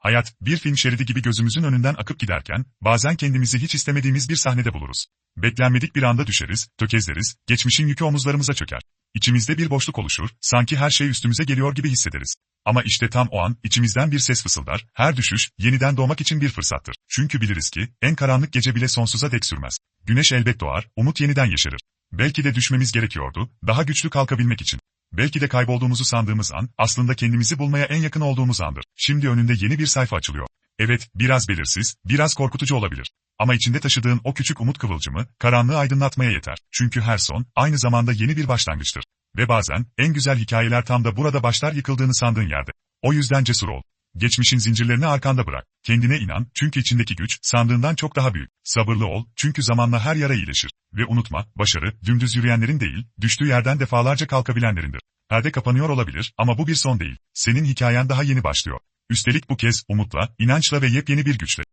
Hayat, bir film şeridi gibi gözümüzün önünden akıp giderken, bazen kendimizi hiç istemediğimiz bir sahnede buluruz. Beklenmedik bir anda düşeriz, tökezleriz, geçmişin yükü omuzlarımıza çöker. İçimizde bir boşluk oluşur, sanki her şey üstümüze geliyor gibi hissederiz. Ama işte tam o an, içimizden bir ses fısıldar, her düşüş, yeniden doğmak için bir fırsattır. Çünkü biliriz ki, en karanlık gece bile sonsuza dek sürmez. Güneş elbet doğar, umut yeniden yeşerir. Belki de düşmemiz gerekiyordu, daha güçlü kalkabilmek için. Belki de kaybolduğumuzu sandığımız an, aslında kendimizi bulmaya en yakın olduğumuz andır. Şimdi önünde yeni bir sayfa açılıyor. Evet, biraz belirsiz, biraz korkutucu olabilir. Ama içinde taşıdığın o küçük umut kıvılcımı, karanlığı aydınlatmaya yeter. Çünkü her son, aynı zamanda yeni bir başlangıçtır. Ve bazen, en güzel hikayeler tam da burada başlar yıkıldığını sandığın yerde. O yüzden cesur ol. Geçmişin zincirlerini arkanda bırak. Kendine inan, çünkü içindeki güç, sandığından çok daha büyük. Sabırlı ol, çünkü zamanla her yara iyileşir. Ve unutma, başarı, dümdüz yürüyenlerin değil, düştüğü yerden defalarca kalkabilenlerindir. Perde kapanıyor olabilir ama bu bir son değil. Senin hikayen daha yeni başlıyor. Üstelik bu kez, umutla, inançla ve yepyeni bir güçle.